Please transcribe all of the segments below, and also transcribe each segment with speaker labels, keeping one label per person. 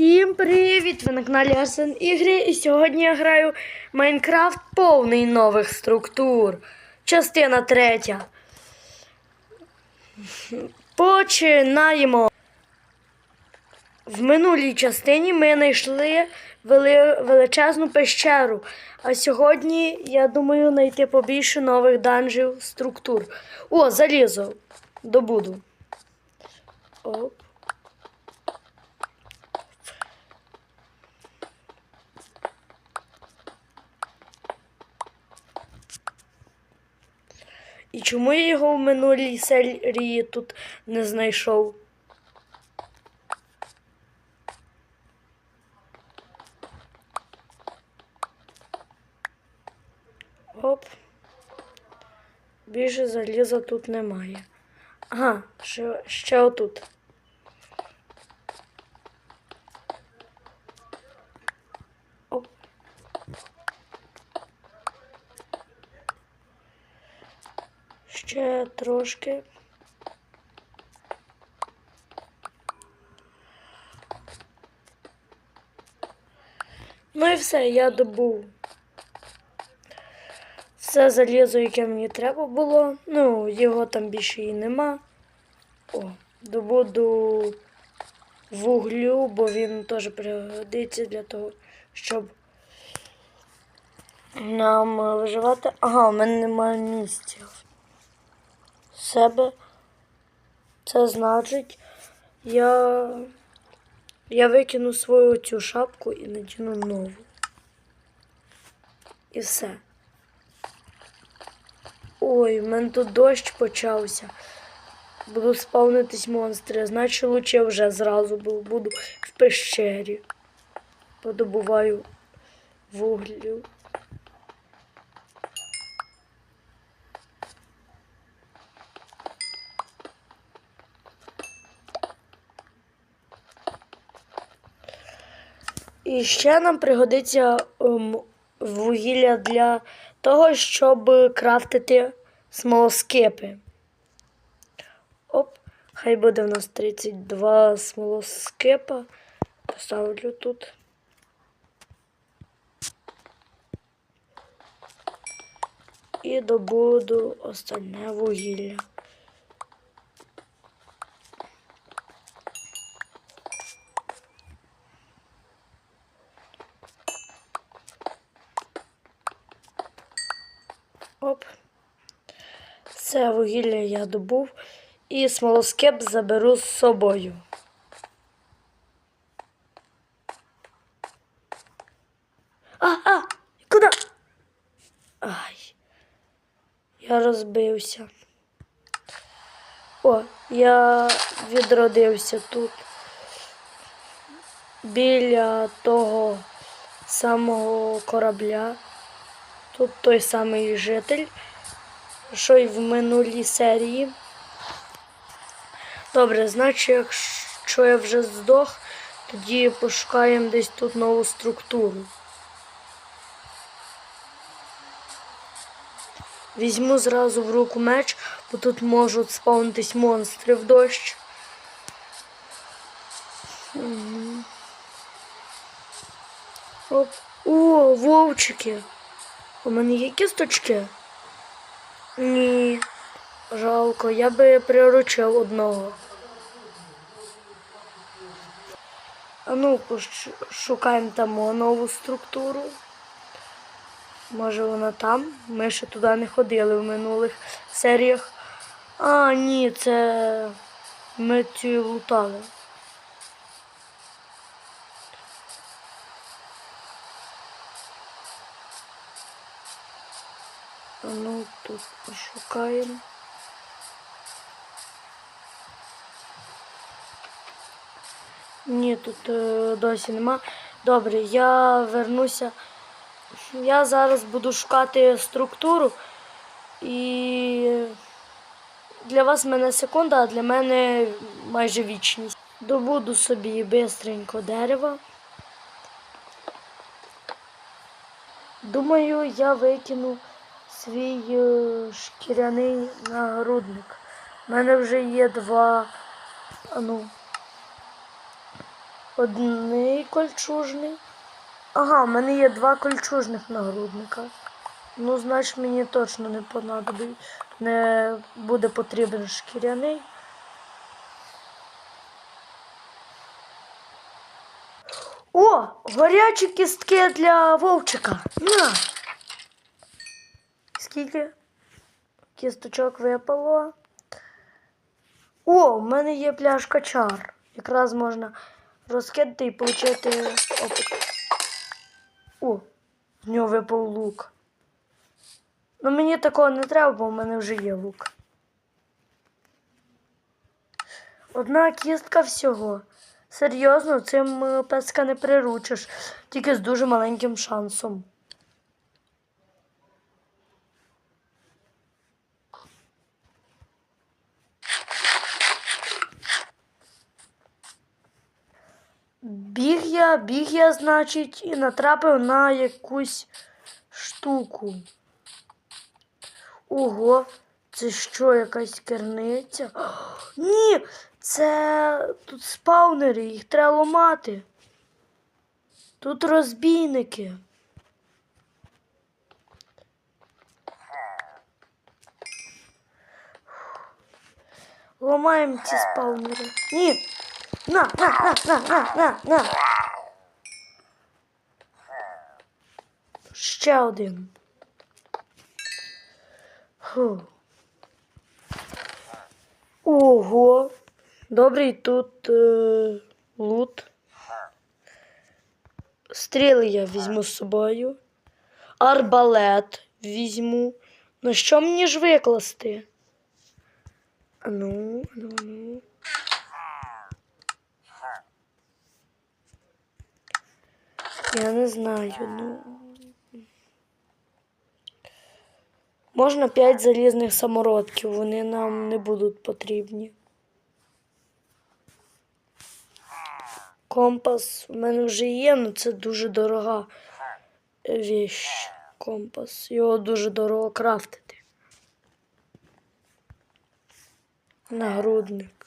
Speaker 1: Всім привіт! Ви на каналі Арсен Ігри і сьогодні я граю Майнкрафт повний нових структур. Частина третя. Починаємо. В минулій частині ми знайшли вели- величезну пещеру. А сьогодні, я думаю, знайти побільше нових данжів структур. О, залізо. Добуду. Оп. І чому я його в минулій серії тут не знайшов? Оп. Більше заліза тут немає. Ага, ще, ще отут. Оп. Ще трошки. Ну і все, я добув. Все залізо, яке мені треба було. Ну, його там більше і нема. О, добуду вуглю, бо він теж пригодиться для того, щоб нам виживати. Ага, у мене немає місця. Себе. Це значить, я, я викину свою цю шапку і надіну нову. І все. Ой, в мене тут дощ почався. Буду спавнитись монстри. Значить, лучше я вже зразу буду в пещері. Подобуваю вуглю. І ще нам пригодиться ем, вугілля для того, щоб крафтити смолоскипи. Оп, хай буде в нас 32 смолоскипа. Поставлю тут. І добуду остальне вугілля. Оп. Це вугілля я добув. І смолоскип заберу з собою. А, а, куди? Ай. Я розбився. О, я відродився тут. Біля того самого корабля. Тут той самий житель, що й в минулій серії. Добре, значить, якщо я вже здох, тоді пошукаємо десь тут нову структуру. Візьму зразу в руку меч, бо тут можуть спавнитись монстри в дощ. Оп. О, вовчики. У мене є кісточки? Ні. Жалко, я би приручив одного. А ну, пощ- шукаємо там нову структуру. Може вона там? Ми ще туди не ходили в минулих серіях. А, ні, це ми цю лутали. Ну тут пошукаємо. Ні, тут е, досі нема. Добре, я вернуся. Я зараз буду шукати структуру. І для вас в мене секунда, а для мене майже вічність. Добуду собі бистренько дерева. Думаю, я викину свій е, шкіряний нагрудник. У мене вже є два. Ну. Одний кольчужний. Ага, в мене є два кольчужних нагрудника. Ну, значить, мені точно не понадобить. Не буде потрібен шкіряний. О, горячі кістки для вовчика. На. Скільки кісточок випало? О, в мене є пляшка чар. Якраз можна розкидати і отримати опит. О, з нього випав лук. Ну мені такого не треба, бо в мене вже є лук. Одна кістка всього. Серйозно, цим е, песка не приручиш, тільки з дуже маленьким шансом. Біг я, біг я, значить, і натрапив на якусь штуку. Ого, це що, якась керниця? О, ні, це тут спаунери, їх треба ламати. Тут розбійники. Ламаємо ці спаунери. Ні. На, на, на, на, на, на, на. Ще один. Фу. Ого. Добрий тут е, лут. Стріли я візьму з собою. Арбалет візьму. Ну що мені ж викласти? Ану, ану, ану. Я не знаю, ну. Можна 5 залізних самородків, вони нам не будуть потрібні. Компас в мене вже є, але це дуже дорога віч. Компас. Його дуже дорого крафтити. Нагрудник.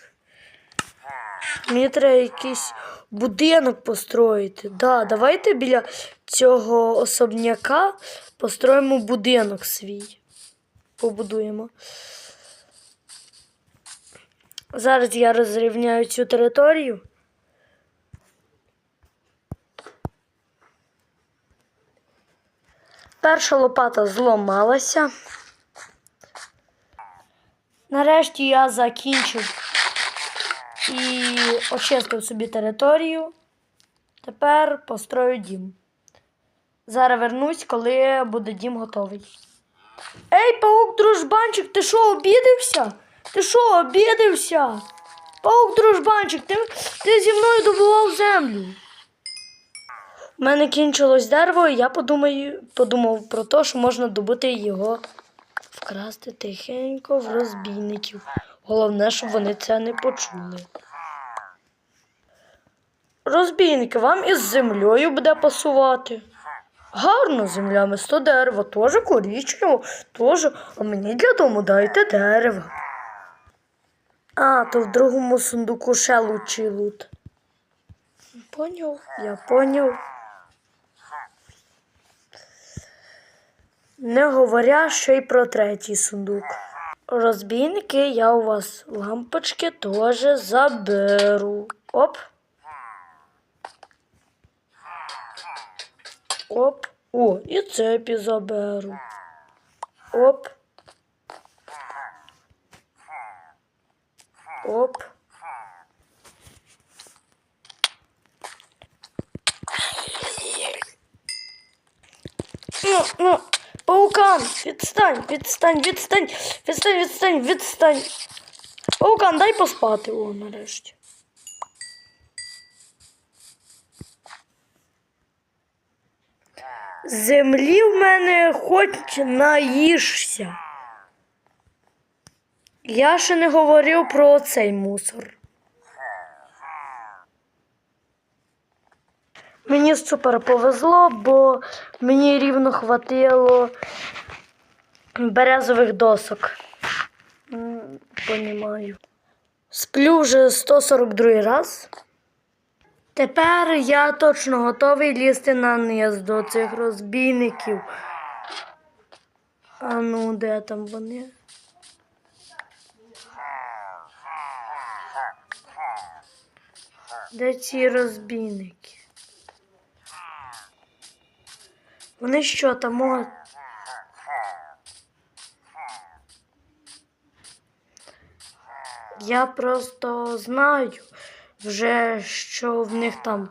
Speaker 1: Мені треба якийсь будинок построїти. Да, давайте біля цього особняка построїмо будинок свій. Побудуємо. Зараз я розрівняю цю територію. Перша лопата зламалася. Нарешті я закінчив і очистив собі територію. Тепер построю дім. Зараз вернусь, коли буде дім готовий. Ей, паук дружбанчик, ти що, обідився? Ти що, обідився? Паук дружбанчик, ти, ти зі мною добував землю. У мене кінчилось дерево, і я подумаю, подумав про те, що можна добути його вкрасти тихенько в розбійників. Головне, щоб вони це не почули. Розбійники, вам із землею буде пасувати. Гарно, земля мисто дерево, теж корічнево, теж, а мені для дому дайте дерево. А, то в другому сундуку ще лучший лут. Поняв, я поняв. Не говоря ще й про третій сундук. Розбійники, я у вас лампочки теж заберу. Оп. Оп. О, і цепі заберу. Оп. Оп. Ну, ну, паукан, відстань, відстань, відстань, відстань, відстань, відстань. Паукан, дай поспати, о, нарешті. Землі в мене хоч наїшся. Я ще не говорив про цей мусор. Мені супер повезло, бо мені рівно хватило березових досок. Понімаю. Сплю вже 142 раз. Тепер я точно готовий лізти на низ до цих розбійників. А ну, де там вони? Де ці розбійники? Вони що там можуть? Я просто знаю вже, що в них там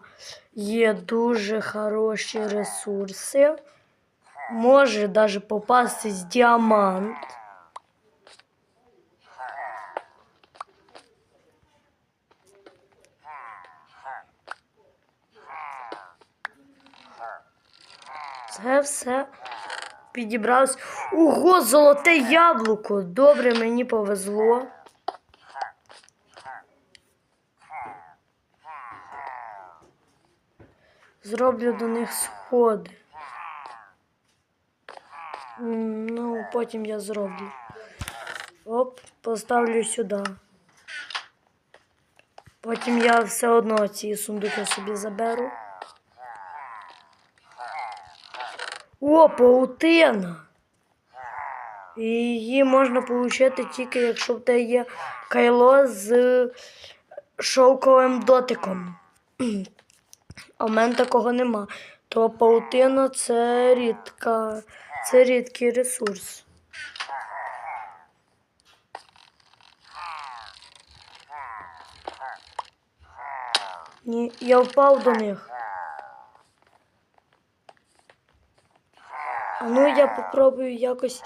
Speaker 1: є дуже хороші ресурси. Може навіть попастись діамант. Це все підібралось. Ого, золоте яблуко! Добре, мені повезло. Зроблю до них сходи. Ну, потім я зроблю. Оп, поставлю сюди. Потім я все одно ці сундуки собі заберу. О, паутина. І Її можна отримати тільки, якщо в тебе є кайло з шовковим дотиком. А в мене такого нема. То паутина це рідка, це рідкий ресурс. Ні, я впав до них. Ну я попробую якось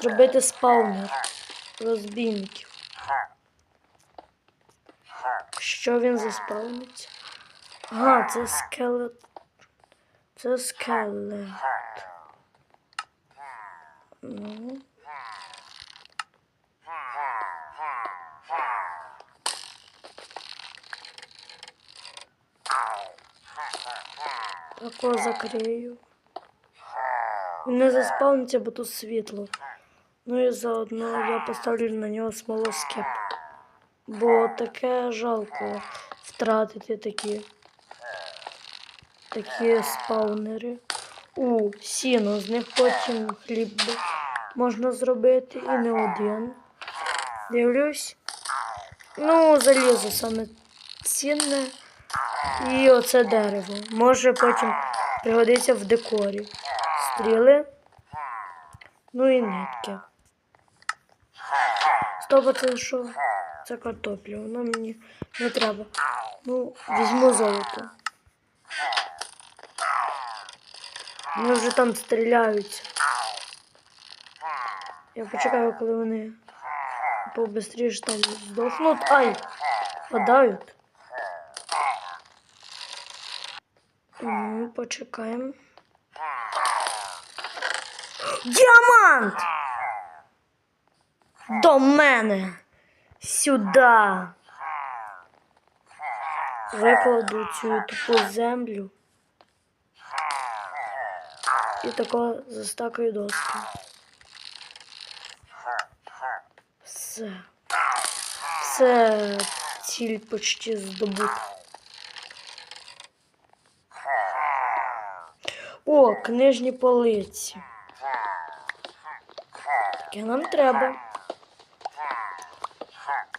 Speaker 1: зробити спаунер розбійників. Що він заспавниться? Ага, це скелет. Це скелет. Ну. Тако закрию. Він не заспавниться, бо тут світло. Ну і заодно я поставлю на нього смолоскип. Бо таке жалко втратити такі, такі спаунери. У сіно, з них потім хліб можна зробити і не один. Дивлюсь. Ну, залізо саме цінне. І оце дерево. Може потім пригодиться в декорі. Стріли. Ну і нитки. Стоп, це що? Це картопля, воно мені не треба. Ну, візьму золото. Вони вже там стріляються. Я почекаю, коли вони побистріше там здохнуть. Ай! Падають. Ну, почекаємо. Діамант! До мене! Сюди! Викладу цю тупу землю. І тако застакаю доски. Все. Все ціль почти здобута. О, книжні полиці. Таке нам треба.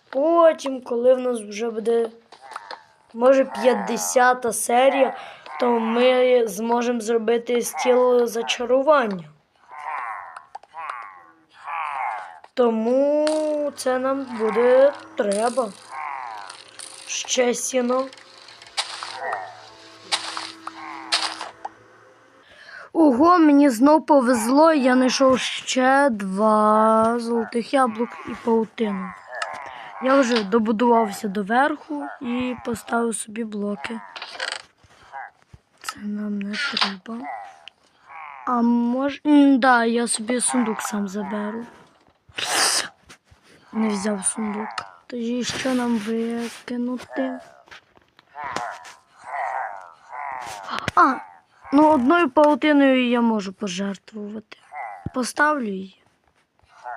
Speaker 1: Потім, коли в нас вже буде, може, 50 серія, то ми зможемо зробити стіл зачарування. Тому це нам буде треба. Ще сіно. Ого, мені знов повезло, я знайшов ще два золотих яблук і паутину. Я вже добудувався до верху і поставив собі блоки. Це нам не треба. А може. Да, я собі сундук сам заберу. Не взяв сундук. Тоді що нам викинути? А, ну одною паутиною я можу пожертвувати. Поставлю її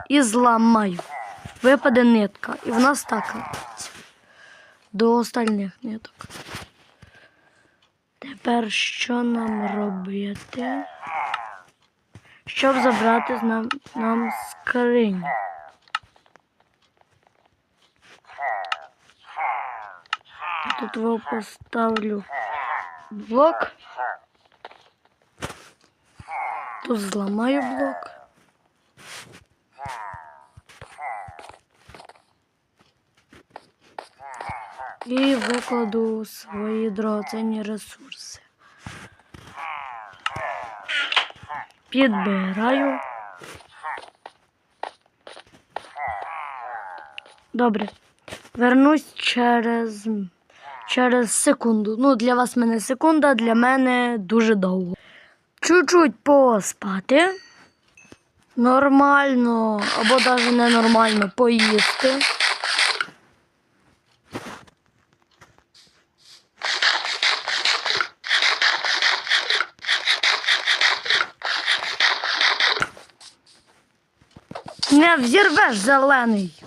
Speaker 1: і зламаю. Випаде нитка, і вона стакається до остальних ниток. Тепер що нам робити? Щоб забрати з нам, нам скриню. Тут його поставлю блок. Тут зламаю блок. І викладу свої дорогоцінні ресурси. Підбираю. Добре. Вернусь через, через секунду. Ну, для вас мене секунда, для мене дуже довго. Чуть-чуть поспати. Нормально, або навіть ненормально поїсти. Не взірвеш зелений.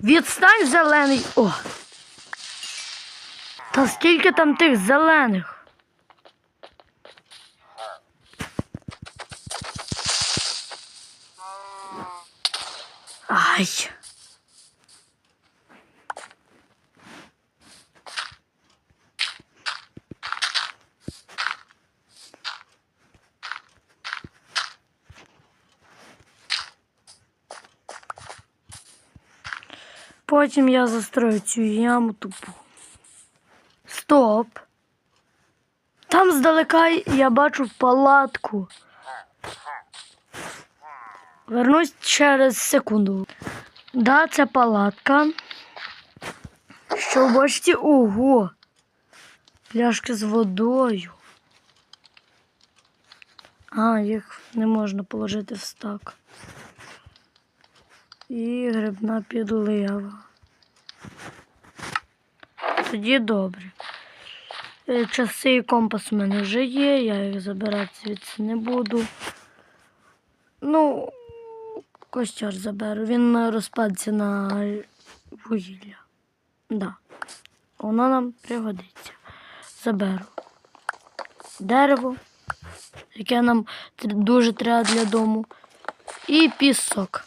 Speaker 1: Відстань зелений. О. Та скільки там тих зелених? Ай. Потім я застрою цю яму тупу. Стоп. Там здалека я бачу палатку. Вернусь через секунду. Да, це палатка. Що бачите? Ого. Пляшки з водою. А, їх не можна положити в стак. І грибна підлива. Тоді добре. Е, Часи і компас у мене вже є, я їх забирати звідси не буду. Ну, костер заберу. Він розпадеться на вугілля. Да. Воно нам пригодиться. Заберу. Дерево, яке нам дуже треба для дому. І пісок.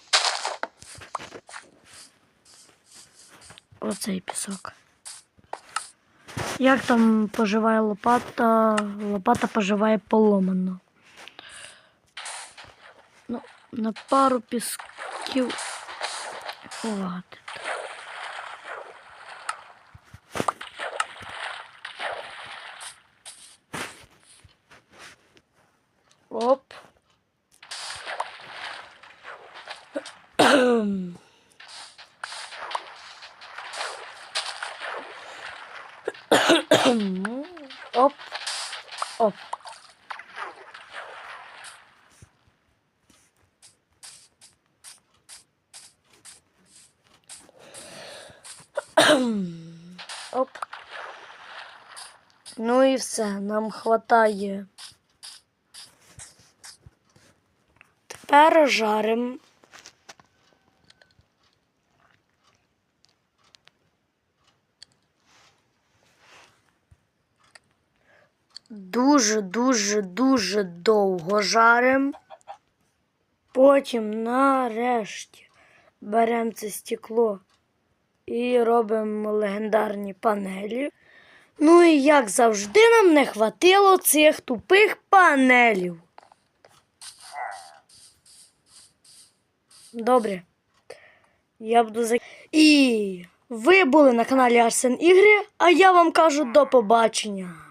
Speaker 1: Оцей пісок. Як там поживає лопата? Лопата поживає поломано. Ну, на пару пісків хватить. Оп. Оп. Оп. Оп. Ну і все, нам хватає. Тепер жаримо. Дуже, дуже, дуже довго жарим. Потім нарешті беремо це стекло і робимо легендарні панелі. Ну і як завжди, нам не хватило цих тупих панелів. Добре. Я буду за. І ви були на каналі Арсен Ігри, а я вам кажу до побачення.